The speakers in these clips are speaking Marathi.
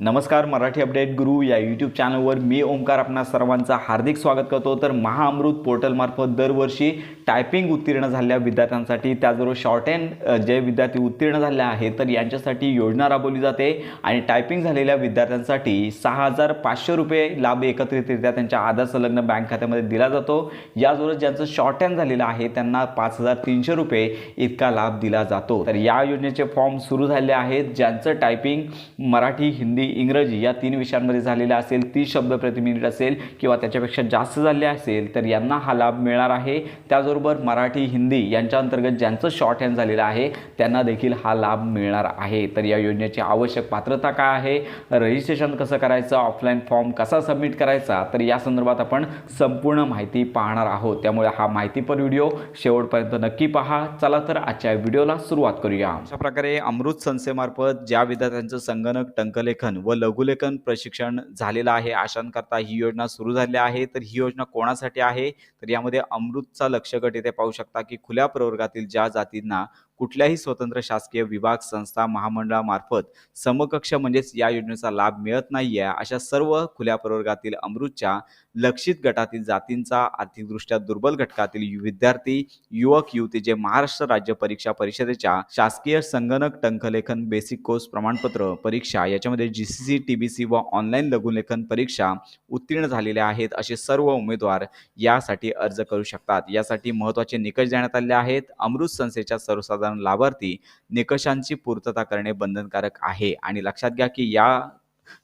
नमस्कार मराठी अपडेट गुरु या यूट्यूब चॅनलवर मी ओंकार आपणा सर्वांचं हार्दिक स्वागत करतो. तर महाअमृत पोर्टलमार्फत दरवर्षी टायपिंग उत्तीर्ण झालेल्या विद्यार्थ्यांसाठी त्याचबरोबर शॉर्ट हँड जे विद्यार्थी उत्तीर्ण झाले आहेत तर यांच्यासाठी योजना राबवली जाते आणि टायपिंग झालेल्या विद्यार्थ्यांसाठी सहा हजार पाचशे रुपये लाभ एकत्रितरित्या त्यांच्या आधार संलग्न बँक खात्यामध्ये दिला जातो. याचबरोबर ज्यांचं शॉर्ट हँड झालेलं आहे त्यांना पाच हजार तीनशे रुपये इतका लाभ दिला जातो. तर या योजनेचे फॉर्म सुरू झाले आहेत. ज्यांचं टायपिंग मराठी हिंदी इंग्रजी या तीन विषयांमध्ये झालेला असेल तीस शब्द प्रति मिनिट असेल किंवा त्याच्यापेक्षा जास्त झाले असेल तर यांना हा लाभ मिळणार आहे. त्याचबरोबर मराठी हिंदी यांच्या अंतर्गत ज्यांचं शॉर्ट हँड झालेलं आहे त्यांना देखील हा लाभ मिळणार आहे. तर या योजनेची आवश्यक पात्रता काय आहे? रजिस्ट्रेशन कसं करायचं? ऑफलाईन फॉर्म कसा सबमिट करायचा? तर या संदर्भात आपण संपूर्ण माहिती पाहणार आहोत. त्यामुळे हा माहितीपर व्हिडिओ शेवटपर्यंत नक्की पहा. चला तर आजच्या व्हिडिओला सुरुवात करूया. अशा प्रकारे अमृत संस्थेमार्फत ज्या विद्यार्थ्यांचं संगणक टंकलेखन व लघुलेखन प्रशिक्षण झालेलं आहे. अशांकरता ही योजना सुरू झाली आहे. तर ही योजना कोणासाठी आहे? तर यामध्ये अमृतचा लक्ष गट येथे पाहू शकता की खुल्या प्रवर्गातील ज्या जातींना कुठल्याही स्वतंत्र शासकीय विभाग संस्था महामंडळामार्फत समकक्ष म्हणजेच या योजनेचा लाभ मिळत नाही आहे अशा सर्व खुल्या प्रवर्गातील अमृतच्या लक्षित गटातील जातींचा आर्थिकदृष्ट्या दुर्बल घटकातील विद्यार्थी युवक युवती जे महाराष्ट्र राज्य परीक्षा परिषदेच्या शासकीय संगणक टंकलेखन बेसिक कोर्स प्रमाणपत्र परीक्षा याच्यामध्ये G C C T B C व ऑनलाईन लघुलेखन परीक्षा उत्तीर्ण झालेल्या आहेत असे सर्व उमेदवार यासाठी अर्ज करू शकतात. यासाठी महत्त्वाचे निकष देण्यात आले आहेत. अमृत संस्थेच्या सर्वसाधारण लाभार्थी निकषांची पूर्तता करणे बंधनकारक आहे. आणि लक्षात घ्या की या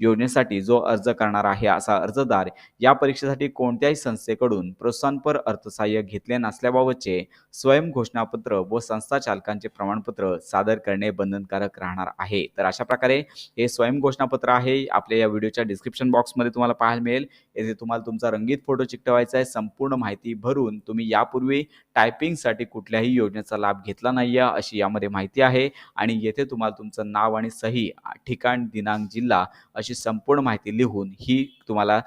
योजनेसाठी जो अर्ज करणार आहे असा अर्जदार या परीक्षेसाठी कोणत्याही संस्थेकडून प्रोत्साहनपर अर्थसहाय्य घेतले नसल्याबाबतचे स्वयं घोषणापत्र व संस्था चालकांचे प्रमाणपत्र सादर करणे बंधनकारक राहणार आहे. तर अशा प्रकारे हे स्वयं घोषणापत्र आहे. आपल्या या व्हिडिओच्या डिस्क्रिप्शन बॉक्समध्ये तुम्हाला पाहायला मिळेल. येथे तुम्हाला तुमचा रंगीत फोटो चिकटवायचा आहे. संपूर्ण माहिती भरून तुम्ही यापूर्वी टायपिंगसाठी कुठल्याही योजनेचा लाभ घेतला नाही आहे अशी यामध्ये माहिती आहे. आणि येथे तुम्हाला तुमचं नाव आणि सही ठिकाण दिनांक जिल्हा अशी संपूर्ण माहिती लिहून ही तुम्हाला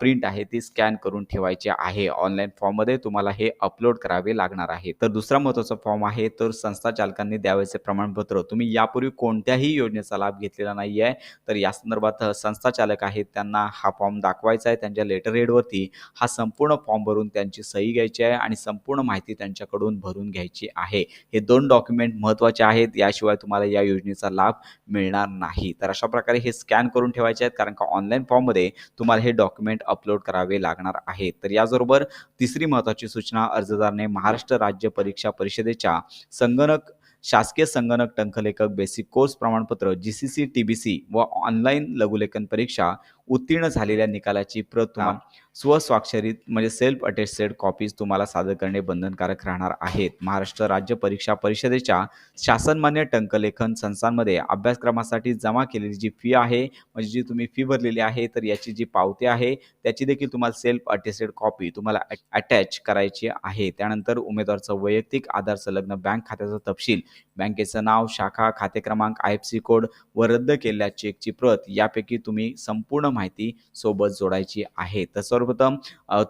प्रिंट आहे ती स्कॅन करून ठेवायची आहे. ऑनलाईन फॉर्ममध्ये तुम्हाला हे अपलोड करावे लागणार आहे. तर दुसरा महत्त्वाचा फॉर्म आहे तर संस्था चालकांनी द्यावयाचे प्रमाणपत्र. तुम्ही यापूर्वी कोणत्याही योजनेचा लाभ घेतलेला नाही आहे तर या संदर्भात संस्था चालक आहेत त्यांना हा फॉर्म दाखवायचा आहे त्यांच्या लेटर हेडवरती हा संपूर्ण फॉर्म भरून त्यांची सही घ्यायची आहे आणि संपूर्ण माहिती त्यांच्याकडून भरून घ्यायची आहे. हे दोन डॉक्युमेंट महत्त्वाचे आहेत याशिवाय तुम्हाला या योजनेचा लाभ मिळणार नाही. तर अशा प्रकारे हे स्कॅन करून ठेवायचे आहेत कारण का ऑनलाईन फॉर्ममध्ये तुम्हाला हे डॉक्युमेंट अपलोड करावे लागणार आहे तर याचबरोबर तिसरी महत्त्वाची सूचना अर्जदारने महाराष्ट्र राज्य परीक्षा परिषदेच्या संगणक शासकीय संगणक टंकलेखक बेसिक कोर्स प्रमाणपत्र G C C T B C व ऑनलाईन लघुलेखन परीक्षा उत्तीर्ण झालेल्या निकालाची प्रत तुम्हाला स्वस्वाक्षरित म्हणजे सेल्फ अटेस्टेड कॉपीज तुम्हाला सादर करणे बंधनकारक राहणार आहेत. महाराष्ट्र राज्य परीक्षा परिषदेच्या शासनमान्य टंकलेखन संस्थांमध्ये अभ्यासक्रमासाठी जमा केलेली जी फी आहे म्हणजे जी तुम्ही फी भरलेली आहे तर याची जी पावती आहे त्याची देखील तुम्हाला सेल्फ अटेस्टेड कॉपी तुम्हाला अटॅच करायची आहे. त्यानंतर उमेदवारचं वैयक्तिक आधार संलग्न बँक खात्याचा तपशील बँकेचं नाव शाखा खाते क्रमांक आय एफ सी कोड व रद्द केलेल्या चेकची प्रत यापैकी तुम्ही संपूर्ण माहिती सोबत जोडायची आहे. तर सर्वप्रथम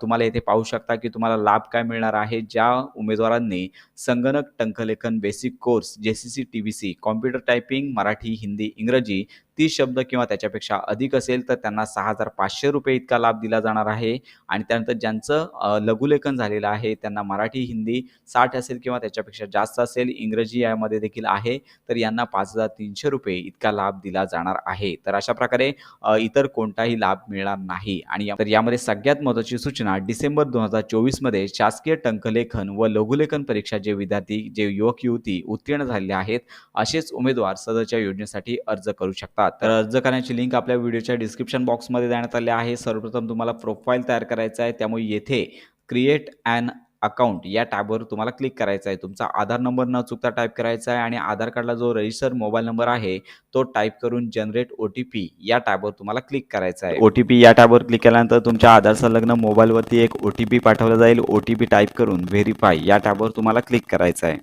तुम्हाला येथे पाहू शकता की तुम्हाला लाभ काय मिळणार आहे? ज्या उमेदवारांनी संगणक टंकलेखन basic course J C C T V C computer typing Marathi Hindi इंग्रजी तीस शब्द किंवा त्याच्यापेक्षा अधिक असेल तर त्यांना सहा हजार पाचशे रुपये इतका लाभ दिला जाणार आहे. आणि त्यानंतर ज्यांचं लघुलेखन झालेलं आहे त्यांना मराठी हिंदी साठ असेल किंवा त्याच्यापेक्षा जास्त असेल इंग्रजी यामध्ये देखील आहे तर यांना पाच हजार तीनशे रुपये इतका लाभ दिला जाणार आहे. तर अशा प्रकारे इतर कोणताही लाभ मिळणार नाही. आणि तर यामध्ये सगळ्यात महत्त्वाची सूचना डिसेंबर दोन हजार चोवीसमध्ये शासकीय टंकलेखन व लघुलेखन परीक्षा जे विद्यार्थी जे युवक युवती उत्तीर्ण झालेले आहेत असेच उमेदवार सदरच्या योजनेसाठी अर्ज करू शकतात. तर अर्ज करण्याची लिंक आपल्या व्हिडिओच्या डिस्क्रिप्शन बॉक्समध्ये देण्यात आले आहे. सर्वप्रथम तुम्हाला प्रोफाईल तयार करायचा आहे. त्यामुळे येथे क्रिएट अँड अकाउंट या टॅबवर तुम्हाला क्लिक करायचा आहे. तुमचा आधार नंबर न चुकता टाईप करायचा आहे आणि आधार कार्डला जो रजिस्टर मोबाईल नंबर आहे तो टाईप करून जनरेट ओ टी पी या टॅबवर तुम्हाला क्लिक करायचा आहे. ओ टी पी या टॅबवर क्लिक केल्यानंतर तुमच्या आधार संलग्न मोबाईलवरती एक ओ टी पी पाठवला जाईल. ओ टी पी टाईप करून व्हेरीफाय या टॅबवर तुम्हाला क्लिक करायचं आहे.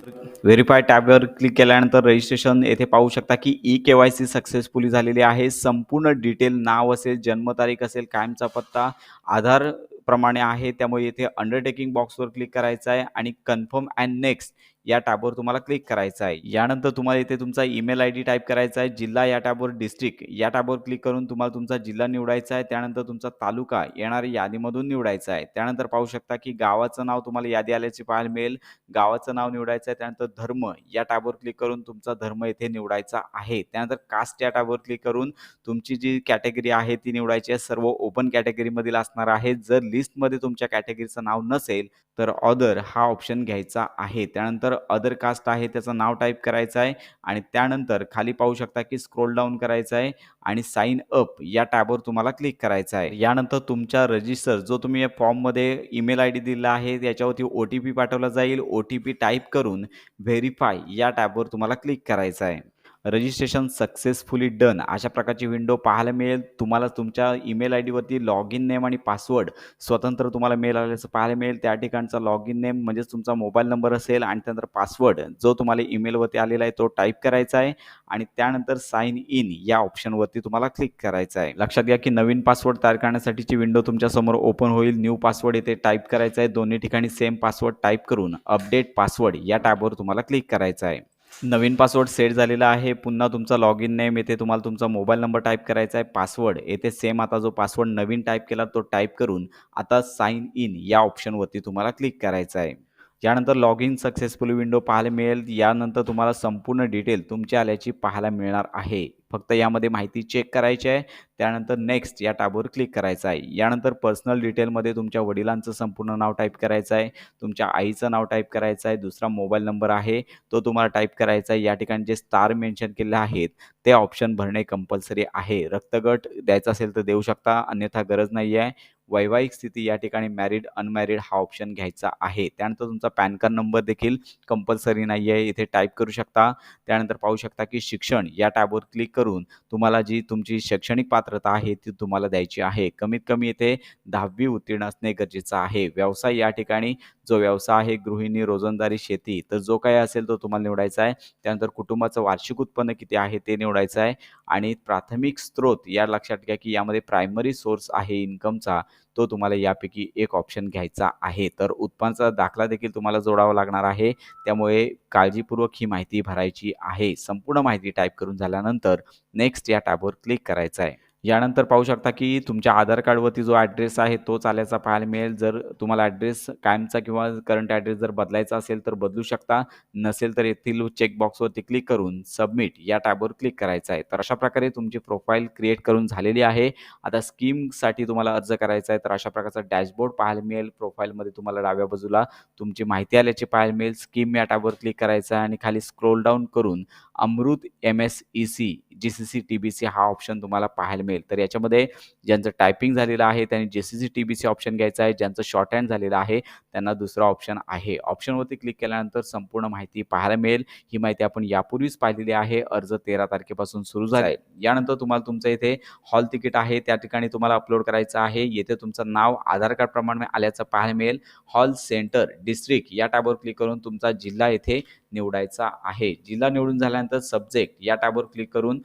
व्हेरीफाय टॅबवर क्लिक केल्यानंतर रजिस्ट्रेशन येथे पाहू शकता की E K Y C successfully झालेली आहे. संपूर्ण डिटेल नाव असेल जन्मतारीख असेल कायमचा पत्ता आधार प्रमाणे आहे. त्यामुळे इथे अंडरटेकिंग बॉक्सवर क्लिक करायचं आहे. आणि कन्फर्म अँड नेक्स्ट या टॅबवर तुम्हाला क्लिक करायचं आहे. यानंतर तुम्हाला इथे तुमचा ईमेल आय डी टाईप करायचा आहे. जिल्हा या टॅबवर डिस्ट्रिक्ट या टॅबवर क्लिक करून तुम्हाला तुमचा जिल्हा निवडायचा आहे. त्यानंतर तुमचा तालुका येणाऱ्या यादीमधून निवडायचा आहे. त्यानंतर पाहू शकता की गावाचं नाव तुम्हाला यादी आल्याचे पाहायला मिळेल. गावाचं नाव निवडायचं आहे. त्यानंतर धर्म या टॅबवर क्लिक करून तुमचा धर्म येथे निवडायचा आहे. त्यानंतर कास्ट या टॅबवर क्लिक करून तुमची जी कॅटेगरी आहे ती निवडायची आहे. सर्व ओपन कॅटेगरीमधील असणार आहे. जर लिस्टमध्ये तुमच्या कॅटेगरीचं नाव नसेल तर ऑदर हा ऑप्शन घ्यायचा आहे. त्यानंतर अदर कास्ट आहे त्याचं नाव टाईप करायचं आहे आणि त्यानंतर खाली पाहू शकता की स्क्रोल डाऊन करायचं आहे आणि साइन अप या टॅबवर तुम्हाला क्लिक करायचं आहे. यानंतर तुमच्या रजिस्टर जो तुम्ही या फॉर्ममध्ये ईमेल आय डी दिला आहे याच्यावरती ओ टी पी पाठवला जाईल. ओ टी पी टाईप करून व्हेरीफाय या टॅबवर तुम्हाला क्लिक करायचं आहे. Registration successfully done. अशा प्रकारची विंडो पाहायला मिळेल. तुम्हाला तुमच्या ईमेल आय डीवरती लॉग इन नेम आणि पासवर्ड स्वतंत्र तुम्हाला मेल आल्याचं पाहायला मिळेल. त्या ठिकाणचा लॉग इन नेम म्हणजेच तुमचा मोबाईल नंबर असेल आणि त्यानंतर पासवर्ड जो तुम्हाला ईमेलवरती आलेला आहे तो टाईप करायचा आहे आणि त्यानंतर साईन इन या ऑप्शनवरती तुम्हाला क्लिक करायचं आहे. लक्षात घ्या की नवीन पासवर्ड तयार करण्यासाठीची विंडो तुमच्यासमोर ओपन होईल. न्यू पासवर्ड येथे टाईप करायचा आहे. दोन्ही ठिकाणी सेम पासवर्ड टाईप करून अपडेट पासवर्ड या टॅबवर तुम्हाला क्लिक करायचं आहे. नवीन पासवर्ड सेट झालेला आहे. पुन्हा तुमचा लॉग इन नेम येथे तुम्हाला तुमचा मोबाईल नंबर टाईप करायचा आहे. पासवर्ड येथे सेम आता जो पासवर्ड नवीन टाईप केला तो टाईप करून आता साइन इन या ऑप्शनवरती तुम्हाला क्लिक करायचं आहे. यानंतर लॉग इन सक्सेसफुल विंडो पाहायला मिळेल. यानंतर तुम्हाला संपूर्ण डिटेल तुमची आल्याची पाहायला मिळणार आहे. फक्त यामध्ये माहिती चेक करायची आहे. त्यानंतर नेक्स्ट या टॅबवर क्लिक करायचं आहे. यानंतर पर्सनल डिटेलमध्ये तुमच्या वडिलांचं संपूर्ण नाव टाईप करायचं आहे. तुमच्या आईचं नाव टाईप करायचं आहे. दुसरा मोबाईल नंबर आहे. तो तुम्हाला टाईप करायचा आहे. या ठिकाणी जे स्टार मेन्शन केले आहेत ते ऑप्शन भरणे कंपल्सरी आहे. रक्तगट द्यायचा असेल तर देऊ शकता. अन्यथा गरज नाही आहे वैवाहिक स्थिती या ठिकाणी मॅरिड अनमॅरिड हा ऑप्शन घ्यायचा आहे. त्यानंतर तुमचा पॅन कार्ड नंबर देखील कंपल्सरी नाही आहे इथे टाईप करू शकता. त्यानंतर पाहू शकता की शिक्षण या टॅबवर क्लिक करून तुम्हाला जी तुमची शैक्षणिक पात्रता आहे ती तुम्हाला द्यायची आहे. कमीत कमी येथे दहावी उत्तीर्ण असणे गरजेचं आहे. व्यवसाय या ठिकाणी जो व्यवसाय आहे गृहिणी रोजंदारी शेती तर जो काही असेल तो तुम्हाला निवडायचा आहे. त्यानंतर कुटुंबाचं वार्षिक उत्पन्न किती आहे ते निवडायचं आहे. आणि प्राथमिक स्त्रोत या लक्षात घ्या की यामध्ये प्रायमरी सोर्स आहे इन्कमचा तो तुम्हाला यापैकी एक ऑप्शन घ्यायचा आहे. तर उत्पन्नाचा दाखला देखील तुम्हाला जोडावा लागणार आहे. त्यामुळे काळजीपूर्वक ही माहिती भरायची आहे. संपूर्ण माहिती टाईप करून झाल्यानंतर नेक्स्ट या टॅबवर क्लिक करायचं आहे. यानंतर पाहू शकता की तुमच्या आधार कार्डवरती जो ॲड्रेस आहे तोच आल्याचा पाहायला मिळेल. जर तुम्हाला ॲड्रेस कायमचा किंवा करंट ॲड्रेस जर बदलायचा असेल तर बदलू शकता. नसेल तर येथील चेकबॉक्सवरती क्लिक करून सबमिट या टॅबवर क्लिक करायचं आहे. तर अशा प्रकारे तुमची प्रोफाईल क्रिएट करून झालेली आहे. आता स्कीमसाठी तुम्हाला अर्ज करायचा आहे. तर अशा प्रकारचा डॅशबोर्ड पाहायला मिळेल. प्रोफाईलमध्ये तुम्हाला डाव्या बाजूला तुमची माहिती आल्याची पाहायला मिळेल. स्कीम या टॅबवर क्लिक करायचं आहे आणि खाली स्क्रोल डाऊन करून Amrut M S E C G C C T B C हा ऑप्शन तुम्हाला पाहायला मिळेल. तर याच्यामध्ये ज्यांचं टायपिंग झालेलं आहे त्यांनी J C C T B C option घ्यायचा आहे ज्यांचं शॉर्ट हँड झालेलं आहे त्यांना दुसरा ऑप्शन आहे. ऑप्शनवरती क्लिक केल्यानंतर संपूर्ण माहिती पाहायला मिळेल. ही माहिती आपण यापूर्वीच पाहिलेली आहे. अर्ज तेरा तारखेपासून सुरू झाला. आहे यानंतर तुम्हाला तुमचं इथे हॉल तिकीट आहे. त्या ठिकाणी तुम्हाला अपलोड करायचं आहे. येथे तुमचं नाव आधार कार्ड प्रमाणे आल्याचं पाहायला मिळेल. हॉल सेंटर डिस्ट्रिक्ट या टॅबवर क्लिक करून तुमचा जिल्हा येथे निवडायचा आहे. जिल्हा निवडून झाल्यानंतर सब्जेक्ट या टॅबवर क्लिक करून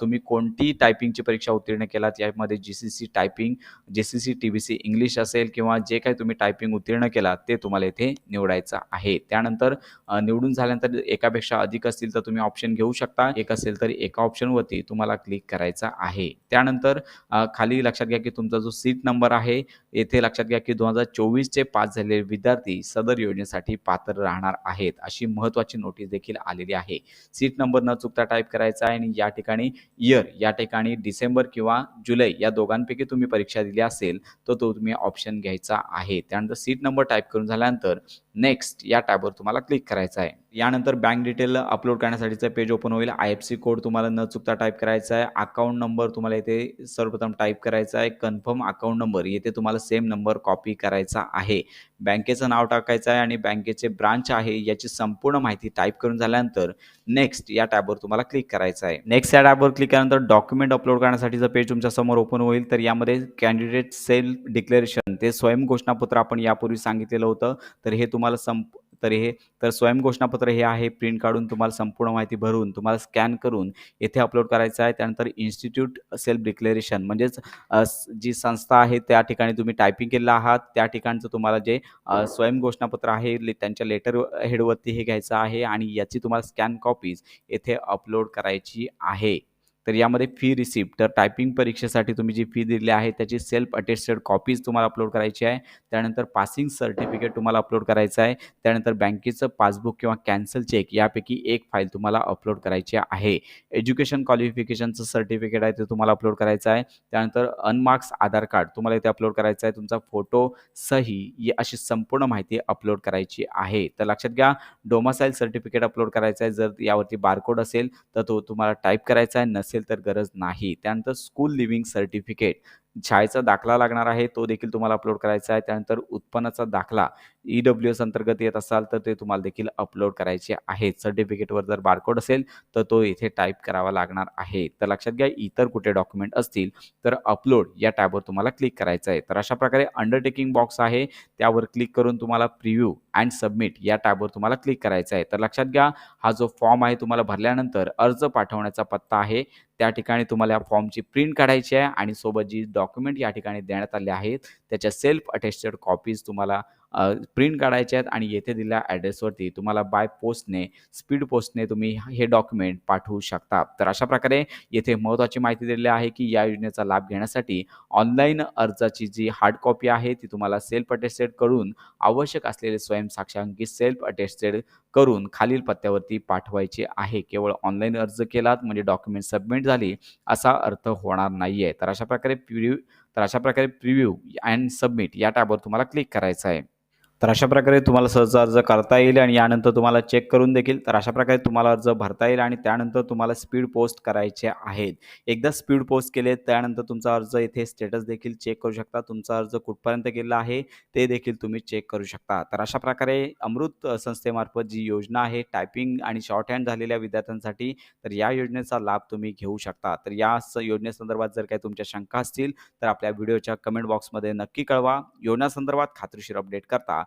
तुम्ही कोणती टायपिंगची परीक्षा उत्तीर्ण केलात यामध्ये G C C typing J C C T B C English असेल किंवा जे काही तुम्ही टायपिंग उत्तीर्ण केलात ते तुम्हाला इथे निवडायचं आहे. त्यानंतर निवडून झाल्यानंतर एकापेक्षा अधिक असतील तर तुम्ही ऑप्शन घेऊ शकता. एक असेल तर एका ऑप्शनवरती तुम्हाला क्लिक करायचा आहे. त्यानंतर खाली लक्षात घ्या की तुमचा जो सीट नंबर आहे येथे लक्षात घ्या की दोन हजार चोवीसचे पास झालेले विद्यार्थी सदर योजनेसाठी पात्र राहणार आहेत अशी महत्त्वाची नोटीस देखील आलेली आहे. सीट नंबर न चुकता टाईप करायचा आहे आणि या ठिकाणी इयर या ठिकाणी डिसेंबर किंवा किंवा जुलै या दोघांपैकी तुम्ही परीक्षा दिली असेल तर तो तुम्ही ऑप्शन घ्यायचा आहे. त्यानंतर सीट नंबर टाईप करून झाल्यानंतर नेक्स्ट या टॅबवर तुम्हाला क्लिक करायचं आहे. यानंतर बँक डिटेल अपलोड करण्यासाठीचं पेज ओपन होईल. आय एफ सी कोड तुम्हाला न चुकता टाईप करायचा आहे. अकाउंट नंबर तुम्हाला इथे सर्वप्रथम टाईप करायचा आहे. कन्फर्म अकाउंट नंबर येथे तुम्हाला सेम नंबर कॉपी करायचा आहे. बँकेचं नाव टाकायचं आहे आणि बँकेचे ब्रांच आहे याची संपूर्ण माहिती टाईप करून झाल्यानंतर नेक्स्ट या टॅबवर तुम्हाला क्लिक करायचं आहे. नेक्स्ट या टॅबवर क्लिक केल्यानंतर डॉक्युमेंट अपलोड करण्यासाठीचं पेज तुमच्यासमोर ओपन होईल. तर यामध्ये कॅन्डिडेट सेल्फ डिक्लेरेशन ते स्वयं घोषणापत्र आपण यापूर्वी सांगितलेलं होतं. तर हे तुम्हाला संप तर हे तर स्वयं घोषणापत्र हे आहे प्रिंट काढून तुम्हाला संपूर्ण माहिती भरून तुम्हाला स्कॅन करून येथे अपलोड करायचं आहे. त्यानंतर इन्स्टिट्यूट सेल्फ डिक्लेरेशन म्हणजेच जी संस्था आहे त्या ठिकाणी तुम्ही टायपिंग केलेलं आहात त्या ठिकाणचं तुम्हाला जे स्वयं घोषणापत्र आहे ले- त्यांच्या लेटर हेडवरती हे घ्यायचं आहे आणि याची तुम्हाला स्कॅन कॉपीज येथे अपलोड करायची आहे. तर यामध्ये फी रिसिप्ट तर टायपिंग परीक्षेसाठी तुम्ही जी फी दिली आहे त्याची सेल्फ अटेस्टेड कॉपीज तुम्हाला अपलोड करायची आहे. त्यानंतर पासिंग सर्टिफिकेट तुम्हाला अपलोड करायचं आहे. त्यानंतर बँकेचं पासबुक किंवा कॅन्सल चेक यापैकी एक फाईल तुम्हाला अपलोड करायची आहे. एज्युकेशन क्वालिफिकेशनचं सर्टिफिकेट आहे ते तुम्हाला अपलोड करायचं आहे. त्यानंतर अनमार्क्स आधार कार्ड तुम्हाला इथे अपलोड करायचं आहे. तुमचा फोटो सही ही अशी संपूर्ण माहिती अपलोड करायची आहे. तर लक्षात घ्या डोमासाईल सर्टिफिकेट अपलोड करायचं आहे. जर यावरती बारकोड असेल तर तो तुम्हाला टाईप करायचा आहे. नसेल तर गरज नाही. त्यानंतर स्कूल लिव्हिंग सर्टिफिकेट शाळेचा दाखला लागणार आहे तो देखील तुम्हाला अपलोड करायचा आहे. त्यानंतर उत्पन्नाचा दाखला ई डब्ल्यू एस अंतर्गत येत असाल तर ते तुम्हाला देखील अपलोड करायचे आहेत. सर्टिफिकेटवर जर बारकोड असेल तर तो इथे टाईप करावा लागणार आहे. तर लक्षात घ्या इतर कुठे डॉक्युमेंट असतील तर अपलोड या टॅबवर तुम्हाला क्लिक करायचं आहे. तर अशा प्रकारे अंडरटेकिंग बॉक्स आहे. त्यावर क्लिक करून तुम्हाला प्रिव्ह्यू अँड सबमिट या टॅबवर तुम्हाला क्लिक करायचं आहे. तर लक्षात घ्या हा जो फॉर्म आहे तुम्हाला भरल्यानंतर अर्ज पाठवण्याचा पत्ता आहे. त्या ठिकाणी तुम्हाला या फॉर्मची प्रिंट काढायची आहे आणि सोबत जी डॉक्युमेंट या ठिकाणी देण्यात आले आहेत त्याच्या सेल्फ अटेस्टेड कॉपीज तुम्हाला प्रिंट काढायचे आहेत आणि येथे दिलेल्या ॲड्रेसवरती तुम्हाला बाय पोस्टने स्पीड पोस्टने तुम्ही हे डॉक्युमेंट पाठवू शकता. तर अशा प्रकारे येथे महत्त्वाची माहिती दिलेली आहे की या योजनेचा लाभ घेण्यासाठी ऑनलाईन अर्जाची जी हार्ड कॉपी आहे ती तुम्हाला सेल्फ अटेस्टेड करून आवश्यक असलेले स्वयंसाक्षांकित सेल्फ अटेस्टेड करून खालील पत्त्यावरती पाठवायचे आहे. केवळ ऑनलाईन अर्ज केलात म्हणजे डॉक्युमेंट सबमिट झाली असा अर्थ होणार नाही आहे तर अशा प्रकारे प्रिव्ह्यू तर अशा प्रकारे प्रिव्ह्यू अँड सबमिट या टॅबवर तुम्हाला क्लिक करायचं आहे. तर अशा प्रकारे तुम्हाला सहज अर्ज करता येईल आणि यानंतर तुम्हाला चेक करून देखील तर अशा प्रकारे तुम्हाला अर्ज भरता येईल आणि त्यानंतर तुम्हाला स्पीड पोस्ट करायचे आहेत. एकदा स्पीड पोस्ट केले त्यानंतर तुमचा अर्ज इथे स्टेटस देखील चेक करू शकता. तुमचा अर्ज कुठपर्यंत गेला आहे ते देखील तुम्ही चेक करू शकता. तर अशा प्रकारे अमृत संस्थेमार्फत जी योजना आहे टायपिंग आणि शॉर्ट हँड झालेल्या विद्यार्थ्यांसाठी तर या योजनेचा लाभ तुम्ही घेऊ शकता. तर या स योजनेसंदर्भात जर काही तुमच्या शंका असतील तर आपल्या व्हिडिओच्या कमेंट बॉक्समध्ये नक्की कळवा. योजनासंदर्भात खात्रीशीर अपडेट करता.